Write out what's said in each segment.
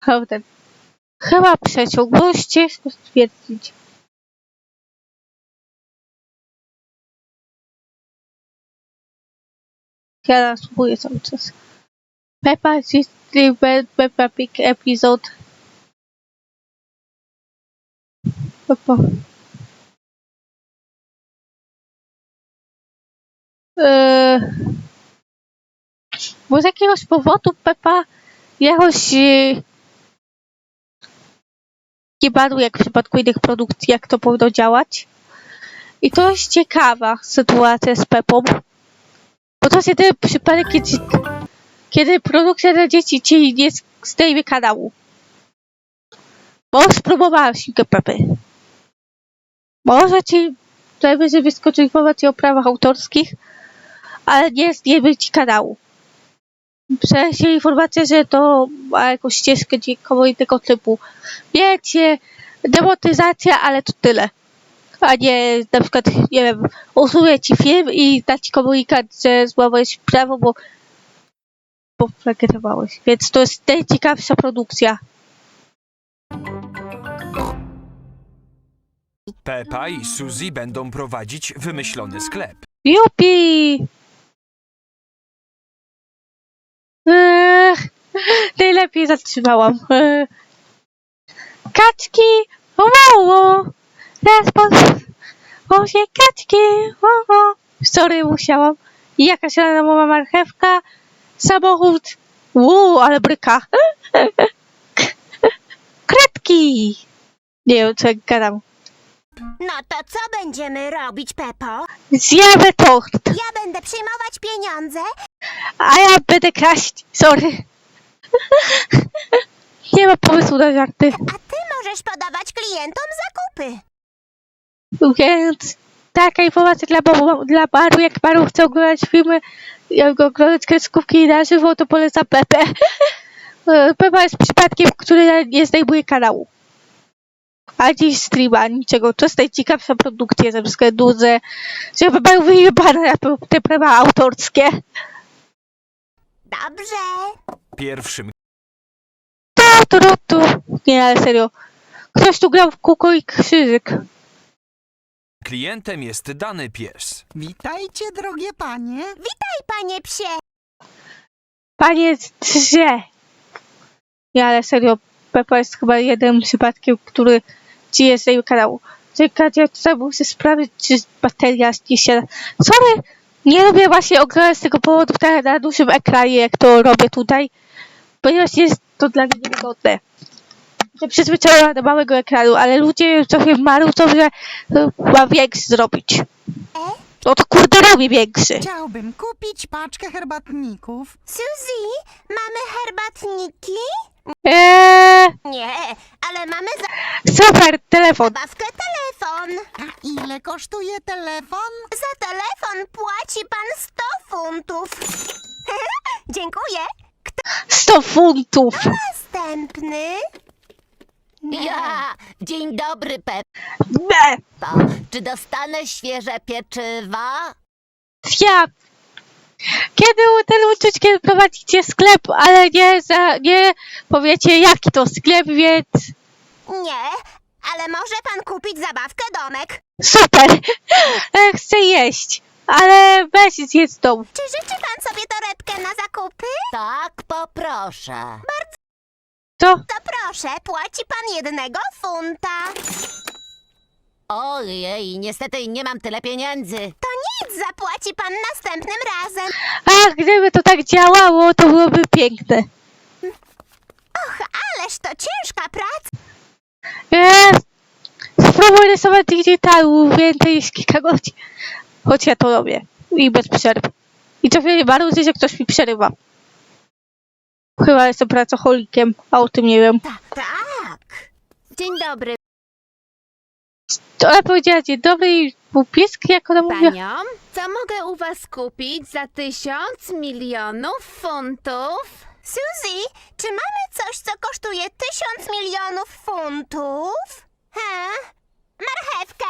Prawda. Chyba przeciągłość ciężko stwierdzić. Ja nasłuchuję cały czas. Peppa best Peppa Pig episode. Peppa. Eee, bo z jakiegoś powodu Peppa jakoś e, nie bardzo jak w przypadku innych produkcji, jak to powinno działać. I to jest ciekawa sytuacja z Peppą. Bo to jest jedyny przypadek, kiedy, kiedy produkcja dla dzieci ci nie zdejmie kanału. Bo spróbowałam świnkę Pepy. Może ci najwyżej wyskoczy informacje o prawach autorskich, ale nie zdejmie ci kanału. Przejdzie informacja, że to ma jakąś ścieżkę dźwiękową i tego typu. Wiecie, demotyzacja, ale to tyle. A nie na przykład, nie wiem, usuję ci film i da ci komunikat, że złamałeś prawo, bo bo. Więc to jest najciekawsza produkcja. Pepa i Suzy będą prowadzić wymyślony sklep. Jupi! Eee, najlepiej zatrzymałam. Eee. Kaczki! Woło! Teraz po... O się kaczki! Woło! Sorry, musiałam. I jakaś randomowa marchewka. Samochód. Uuu, ale bryka. Kredki! Nie wiem, co gadam. No to co będziemy robić, Pepo? Zjemy tort, Ja będę przyjmować pieniądze, a ja będę kraść. Sorry. Nie ma pomysłu na żarty. a ty możesz podawać klientom zakupy. Więc taka informacja dla, baru, dla baru, jak baru chce oglądać filmy, jak oglądać kreskówki na żywo, to poleca Pepe. Pepa jest przypadkiem, który nie zdejmuje kanału. Ani streama, niczego. To jest najciekawsza produkcja ze względu, że, że Pepa wyjebane na te prawa autorskie. Dobrze. Pierwszym Tu, tu, tu, tu. Nie, ale serio. Ktoś tu grał w kółko i krzyżyk. klientem jest dany pies. Witajcie, drogie panie. Witaj, panie psie. Panie drze. Nie, ale serio, Pepa jest chyba jednym przypadkiem, który ci jest z jej kanału. Czekajcie, ja tutaj muszę sprawdzić, czy bateria się. Sorry, nie lubię właśnie oglądać z tego powodu tak na dużym ekranie, jak to robię tutaj, ponieważ jest to dla mnie niewygodne. Że przyzwyczajona do małego ekranu, ale ludzie sobie marudzą, że ma większy zrobić. No to kurde robię większy. Chciałbym kupić paczkę herbatników. Suzy, mamy herbatniki? Eee, Nie, ale mamy super, telefon. zabawkę telefon. A ile kosztuje telefon? Za telefon płaci pan 100 funtów. Dziękuję. 100 funtów. Następny. Ja! Dzień dobry, Be. Peppo. Czy dostanę świeże pieczywa? Ja. Kiedy ten uczuć, kiedy prowadzicie sklep, ale nie za, nie powiecie jaki to sklep, więc Nie, ale może pan kupić zabawkę domek. super. E, Chcę jeść, ale weź zjedz dom. Czy życzy pan sobie torebkę na zakupy? Tak, poproszę. To To proszę, płaci pan jednego funta. Ojej, niestety nie mam tyle pieniędzy. To zapłaci pan następnym razem. a gdyby to tak działało, to byłoby piękne. Och, ależ to ciężka praca. E, spróbuj rysować digitalu więcej niż kilka godzin. Choć ja to robię. I bez przerw. I to wie bardzo, że ktoś mi przerywa. Chyba jestem pracocholikiem, a o tym nie wiem. Tak. Dzień dobry, To ja powiedziała dzień dobry i był piesk, jak ona mówiła. Paniom, co mogę u was kupić za tysiąc milionów funtów? Suzy, czy mamy coś, co kosztuje tysiąc milionów funtów? He? Marchewkę?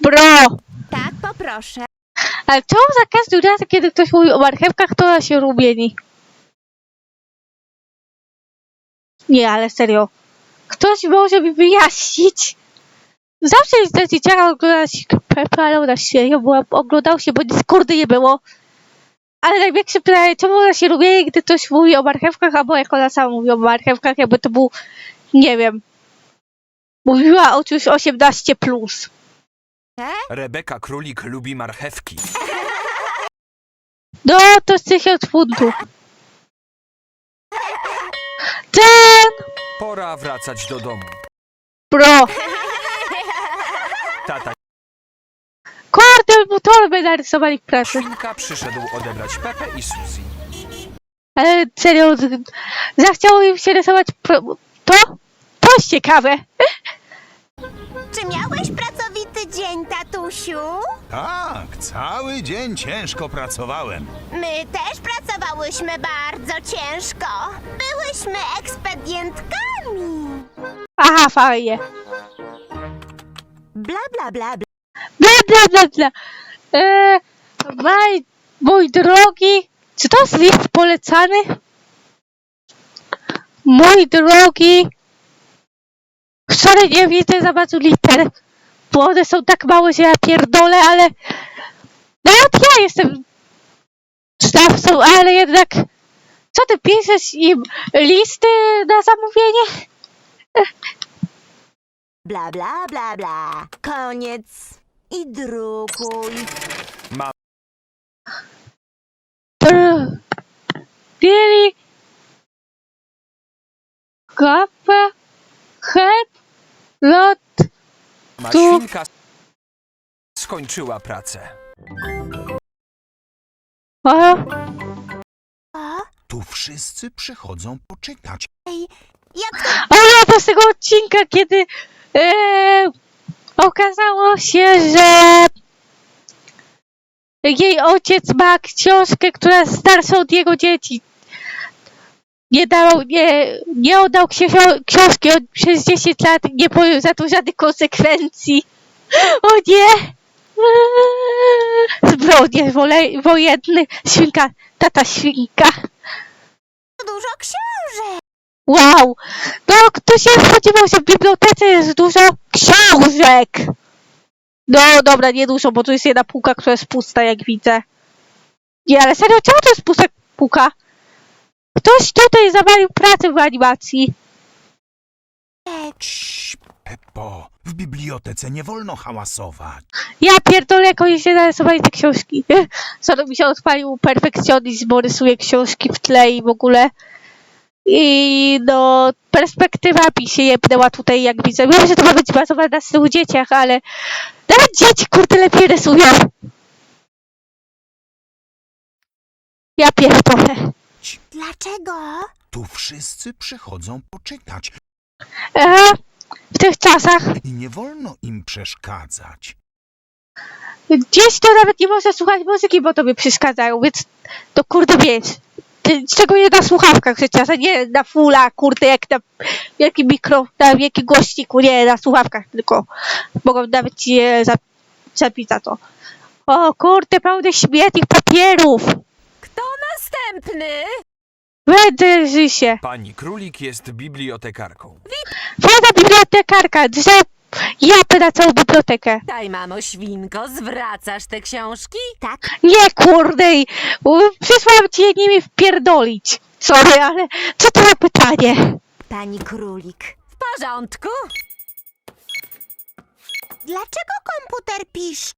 Bro! Tak, poproszę. Ale czemu za każdym razem, kiedy ktoś mówi o marchewkach, to ona się rumieni? Nie, ale serio. Ktoś może mi wyjaśnić? Zawsze jest dla dzieciaka oglądać Pepę, ale ona serio była, oglądał się, bo nic kurde nie było. Ale największe pytanie, czemu ona się lubi, gdy ktoś mówi o marchewkach, albo jak ona sama mówi o marchewkach, jakby to był, nie wiem, mówiła o czymś 18+. Plus. Rebeka Królik lubi marchewki. No, to jest 1000 funtów. Ten, Pora wracać do domu. bro, Tata kurde, bo torby narysowali w pracy. Przyszedł odebrać Pepę i Suzy. Ale serio, z- zachciało im się rysować pro- to? To jest ciekawe. Czy miałeś pracowity dzień, tatusiu? Tak, cały dzień ciężko pracowałem. My też pracowałyśmy bardzo ciężko. Byłyśmy ekspedientkami. Aha, fajnie. Bla, bla, bla, bla. Bla, bla, bla, bla. Maj, mój drogi, czy to jest list polecany? Mój drogi, wcale nie widzę za bardzo liter, bo one są tak małe, że ja pierdolę, ale nawet ja jestem znawcą, ale jednak co ty piszesz im listy na zamówienie? Bla, bla, bla, bla. Koniec. I drukuj. Brr. Billy, Kappa, Help, Lot, Ma Tu. świnka skończyła pracę. o, O, Tu wszyscy przychodzą poczytać. jak to ja to z tego odcinka, kiedy e, okazało się, że jej ojciec ma książkę, która jest starsza od jego dzieci. Nie dał, nie, nie oddał książki od, przez 10 lat, nie pojął za to żadnych konsekwencji. O nie! Zbrodnie wojenne, świnka, tata świnka. dużo książek. Wow! No, ktoś się spodziewał, że w bibliotece jest dużo książek! No, dobra, nie dużo, bo tu jest jedna półka, która jest pusta, jak widzę. Nie, ale serio, czemu to jest pusta półka? Ktoś tutaj zawalił pracę w animacji. Cii, Peppo, w bibliotece nie wolno hałasować. Ja pierdolę, jak oni się narysowali te książki. Co mi się odpalił perfekcjonizm, bo rysuje książki w tle i w ogóle. I no, perspektywa mi się jebnęła tutaj, jak widzę. Wiem, że to ma być bazowane na stylu dzieciach, ale nawet dzieci, kurde, lepiej rysują. Ja pierdolę. Dlaczego? Tu wszyscy przychodzą poczytać Aha, w tych czasach i nie wolno im przeszkadzać. gdzieś to nawet nie można słuchać muzyki, bo to mi przeszkadzają, więc to kurde wiesz. Ty- Szczególnie na słuchawkach przecież, a nie na fulla, kurde, jak na wielkim mikro, na wielkim głośniku, nie na słuchawkach, tylko mogą nawet ci je zapisać to. O kurde, pełny śmietnik papierów! Kto następny? Będę się. Pani Królik jest bibliotekarką. Fajna bibliotekarka, że japę na całą bibliotekę. Daj, mamo świnko, zwracasz te książki? Tak. Nie kurde, i- u- przysłałam ci je nimi wpierdolić. Sorry, ale co to za pytanie? Pani królik. W porządku. Dlaczego komputer pisze?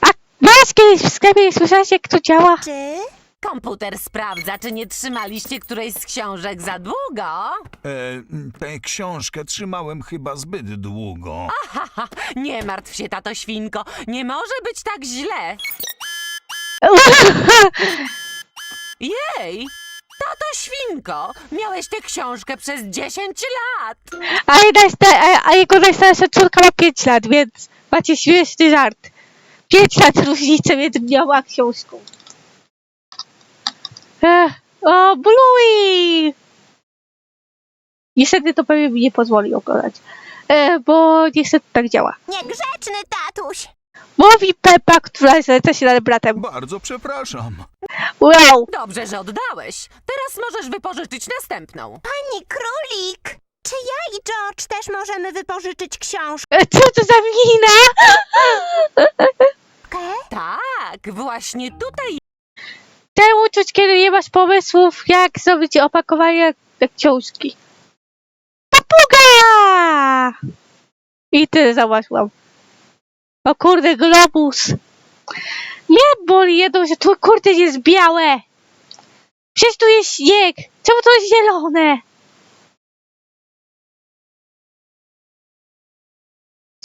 A masz kiedyś w sklepie nie słyszałeś jak to działa? Komputer sprawdza, czy nie trzymaliście którejś z książek za długo. E, tę książkę trzymałem chyba zbyt długo. Haha, nie martw się, tato świnko. Nie może być tak źle. Jej! Tato świnko, miałeś tę książkę przez 10 lat. A, jej najsta- a, a jego najstarsza córka ma 5 lat, więc macie śmieszny żart. 5 lat różnicy między mną a książką. Ech, o, Bluey! Niestety to pewnie mi nie pozwoli oglądać. E, bo niestety tak działa. Niegrzeczny tatuś. Mówi Pepa, która zleca się nad bratem. Bardzo przepraszam. Wow! Dobrze, że oddałeś. Teraz możesz wypożyczyć następną. Pani Królik, czy ja i George też możemy wypożyczyć książkę? E, Co to za wina? Tak, właśnie tutaj Chcę uczuć, kiedy nie masz pomysłów, jak zrobić opakowanie na książki. Papuga! I tyle zauważyłam. O kurde, globus. Mnie boli jedno, że tu kurde jest białe. Przecież tu jest śnieg. Czemu to jest zielone?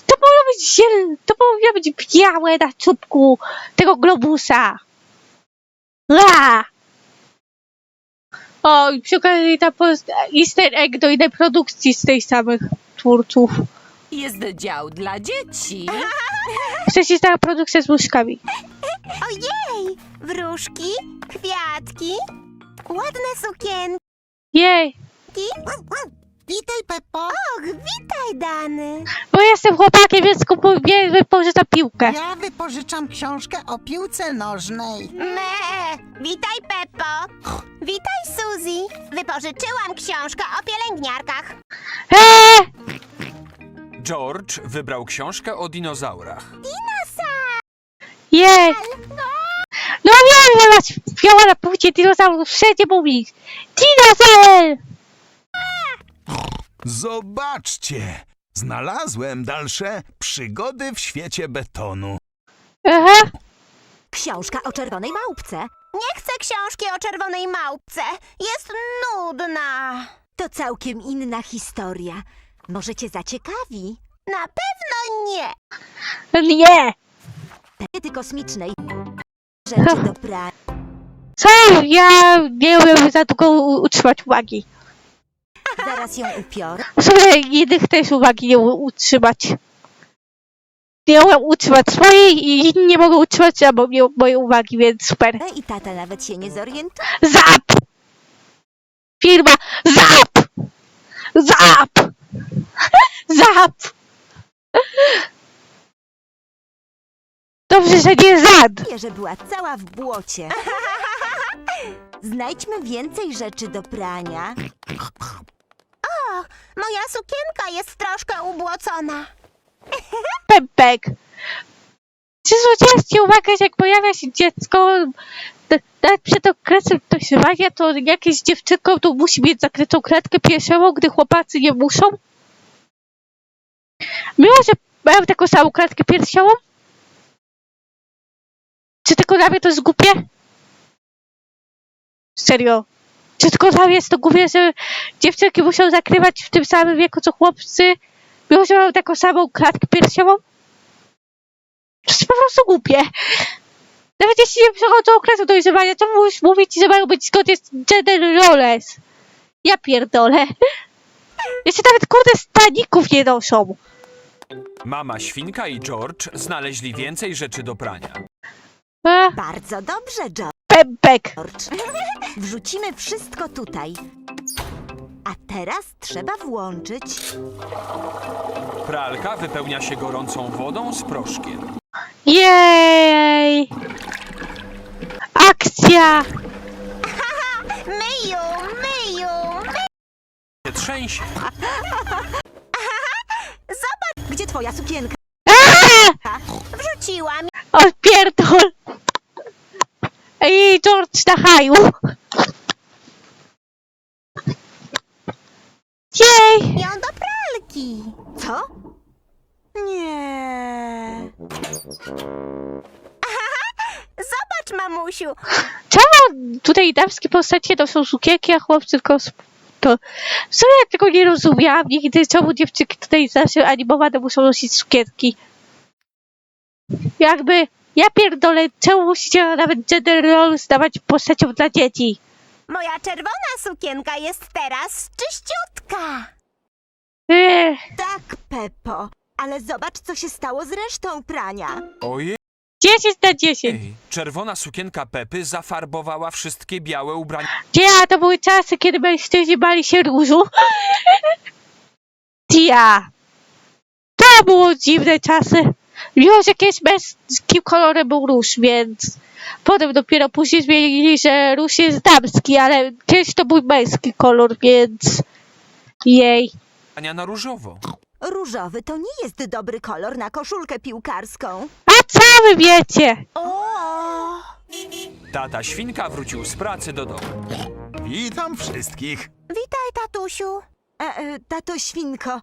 To powinno być zielone, to powinno być białe na czubku tego globusa. La! O, i przy okazji ta post- easter egg do innej produkcji z tej samych twórców. jest dział dla dzieci. Przecież ta produkcja z łóżkami. Ojej! Wróżki, kwiatki, ładne sukienki. Jej, Witaj, Peppo. Och, witaj, Dany. bo jestem chłopakiem, więc kupuję, wypożyczam piłkę. Ja wypożyczam książkę o piłce nożnej. Me! Witaj, Peppo. Witaj, Suzy. Wypożyczyłam książkę o pielęgniarkach. Eee! George wybrał książkę o dinozaurach. Jej! No wiem, że masz biała na płcie dinozaurów, wszędzie mówi. Dinozaur! Zobaczcie! Znalazłem dalsze przygody w świecie betonu. Aha, Książka o czerwonej małpce. Nie chcę książki o czerwonej małpce. Jest nudna. To całkiem inna historia. Może cię zaciekawi. Na pewno nie. nie! Pety kosmicznej. Rzeczy do prania. Co? Ja nie umiem za długo u- utrzymać uwagi. Zaraz ją upiorę. Sumie innych też uwagi nie utrzymać. Nie umiem utrzymać swojej i inni nie mogą utrzymać albo mnie, mojej uwagi, więc super. I tata nawet się nie zorientuje. ZAP! Firma ZAP! ZAP! ZAP! Dobrze, że nie ZAD. że była cała w błocie. Znajdźmy więcej rzeczy do prania. Moja sukienka jest troszkę ubłocona. Pępek. Czy zwróciłaście uwagę, że jak pojawia się dziecko, nawet przed okresem dojrzewania, to jakieś dziewczynką to musi mieć zakrytą klatkę piersiową, gdy chłopacy nie muszą? Mimo, że mają taką samą klatkę piersiową? Czy tylko dla mnie to jest głupie? Serio. Czy tylko mnie jest to głupie, że dziewczynki muszą zakrywać w tym samym wieku co chłopcy, mimo że mają taką samą klatkę piersiową? To jest po prostu głupie. Nawet jeśli nie przechodzą okresu dojrzewania, to musisz mówić, że mają być zgodnie z gender roles. Ja pierdolę. Jeszcze nawet kurde staników nie noszą. Mama Świnka i George znaleźli więcej rzeczy do prania. Bardzo dobrze, pępek. George. Wrzucimy wszystko tutaj. A teraz trzeba włączyć. Pralka wypełnia się gorącą wodą z proszkiem. Jej. Akcja. Myju, myju, Nie trzęsie. Gdzie twoja sukienka? wrzuciłam. O na haju. Jej. Ją do pralki. Co? Nie. Zobacz, mamusiu. Czemu tutaj damskie postacie to są sukienki, a chłopcy tylko to... Sumie ja tego nie rozumiałam nigdy, czemu dziewczynki tutaj zawsze animowane muszą nosić sukienki. Jakby, ja pierdolę, czemu musicie nawet gender roles dawać postaciom dla dzieci? Moja czerwona sukienka jest teraz czyściutka. Ech, Tak, Peppo. Ale zobacz, co się stało z resztą prania. Ojej, 10 na 10. czerwona sukienka Pepy zafarbowała wszystkie białe ubrania. Ja, to były czasy, kiedy mężczyźni bali się różu. Tia. To było dziwne czasy. Mimo, że kiedyś męskim kolorem był róż, więc potem dopiero później zmienili, że róż jest damski, ale kiedyś to był męski kolor, więc jej. Ania na różowo. Różowy to nie jest dobry kolor na koszulkę piłkarską. A co wy wiecie? O! Tata świnka wrócił z pracy do domu. Witam wszystkich. Witaj, tatusiu. E, e, tato świnko,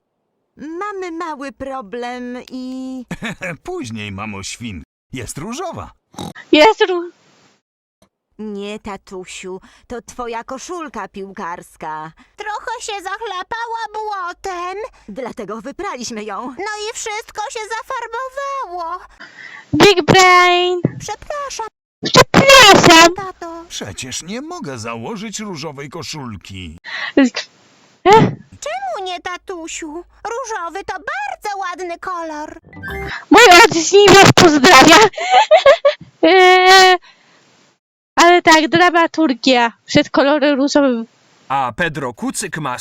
mamy mały problem i... Później, mamo świn. Jest różowa. Jest ró- Nie, tatusiu, to twoja koszulka piłkarska. Trochę się zachlapała błotem. Dlatego wypraliśmy ją. No i wszystko się zafarbowało. Big Brain. Przepraszam, Przepraszam. tato. Przecież nie mogę założyć różowej koszulki. Eh, Czemu nie, tatusiu? Różowy to bardzo ładny kolor. Mój ojciec nie was pozdrawia. Eee, ale tak, dramaturgia przed kolorem różowym. A Pedro Kucyk ma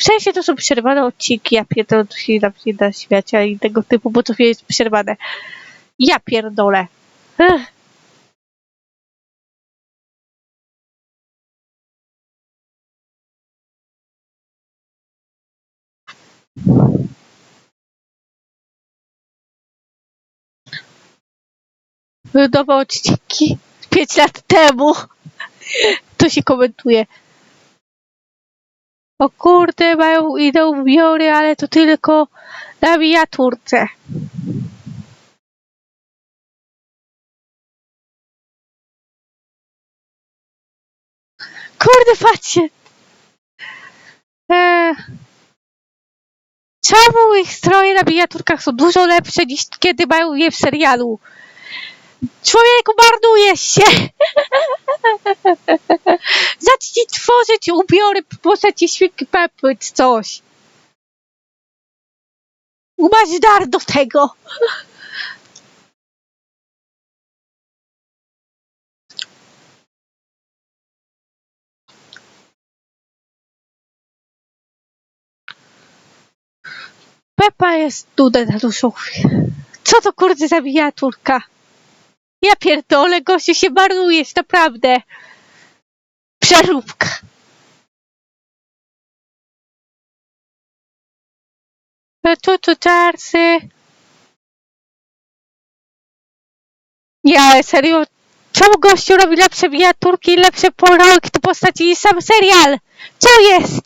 W sensie to są przerwane odcinki, ja pierdolę, tu się na mnie da świacia i tego typu, bo to jest przerwane. Ja pierdolę. Ech. Nowe odcinki 5 lat temu. To się komentuje. O kurde, mają idą ubiory, ale to tylko na miniaturce. Kurde, patrzcie. Eee, czemu ich stroje na miniaturkach są dużo lepsze niż kiedy mają je w serialu? Człowieku, marnujesz się! Zacznij tworzyć ubiory w postaci świnki coś. Masz dar do tego. Pepa jest tutaj na duszowie. Co to kurde za miniaturka? Ja pierdolę, gościu się marnujesz, naprawdę. Przeróbka. Tu, tu, czarsy. Nie, ale serio, czemu gościu robi lepsze miniaturki lepsze projekty postaci niż sam serial? Co jest?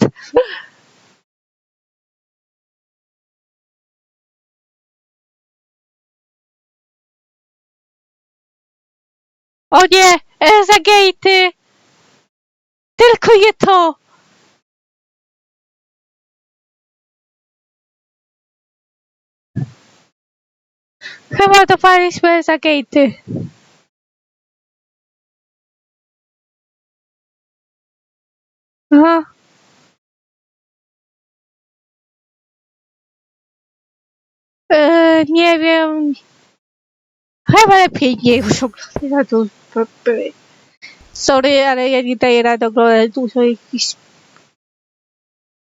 O nie, Elza Gatey! Tylko nie to! Chyba dopaliśmy Elza Gatey. Aha. Eee, nie wiem. Chyba lepiej nie już oglądać dużo. Sorry, ale ja nie daję rady oglądać dużo jakichś...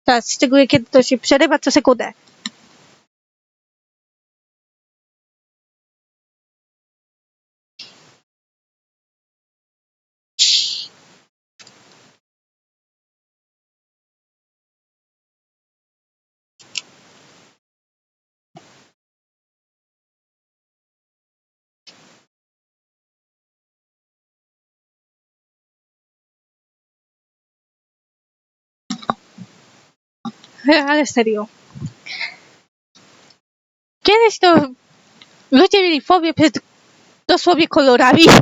Tak, szczególnie kiedy to się przerywa co sekundę. Ale serio. Kiedyś to ludzie mieli fobię przed dosłownie kolorami.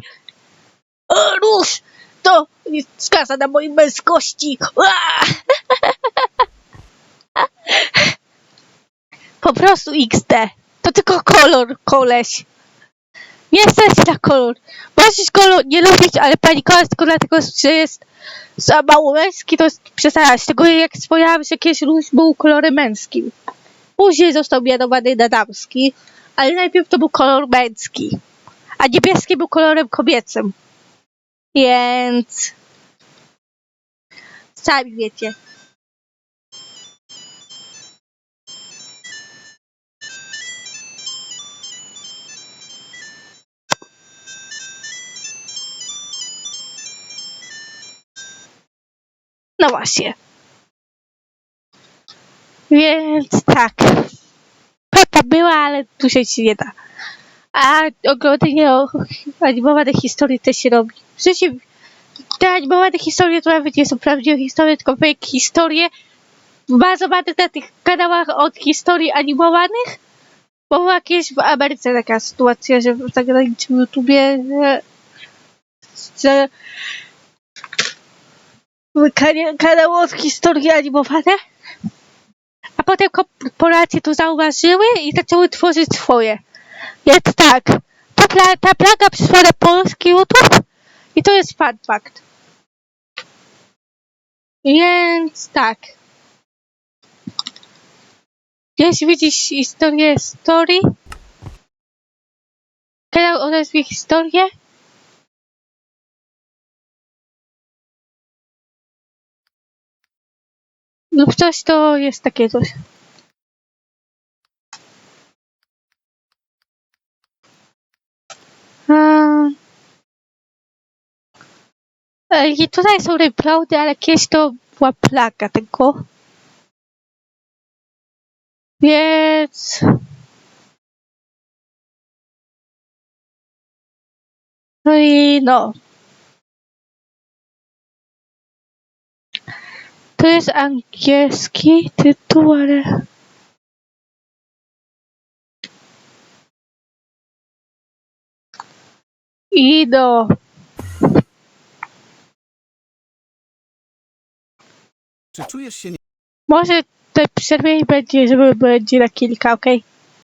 O, róż! To skaza na mojej męskości. Po prostu XD. To tylko kolor, koleś. Nie stać na kolor. Możesz go nie lubić, ale panikować tylko dlatego, że jest za mało męski, to jest przesada. Szczególnie jak wspomniałam, że kiedyś róż był kolorem męskim. Później został mianowany na damski, ale najpierw to był kolor męski. A niebieski był kolorem kobiecym. Więc... Sami wiecie. No właśnie. Więc tak. Pepa była, ale tu się ci nie da. A oglądanie animowanych historii też się robi. W sensie, te animowane historie to nawet nie są prawdziwe historie, tylko fake historie bazowane na tych kanałach od historii animowanych. Bo była jakieś w Ameryce taka sytuacja, że w zagranicznym YouTubie że, że kania- kanał od historii animowane, a potem korporacje to zauważyły i zaczęły tworzyć swoje. Więc tak, ta, pla- ta plaga przyszła na polski YouTube i to jest fun fact. Więc tak. Jeśli widzisz historię story, kanał o nazwie Historię, lub coś, to jest takie coś. I tutaj są replody, ale kiedyś to była plaga tego. Więc... No i no. To jest angielski tytuł, ale... I no. Czy czujesz się Może tej przerwie będzie, żeby będzie na kilka, okej?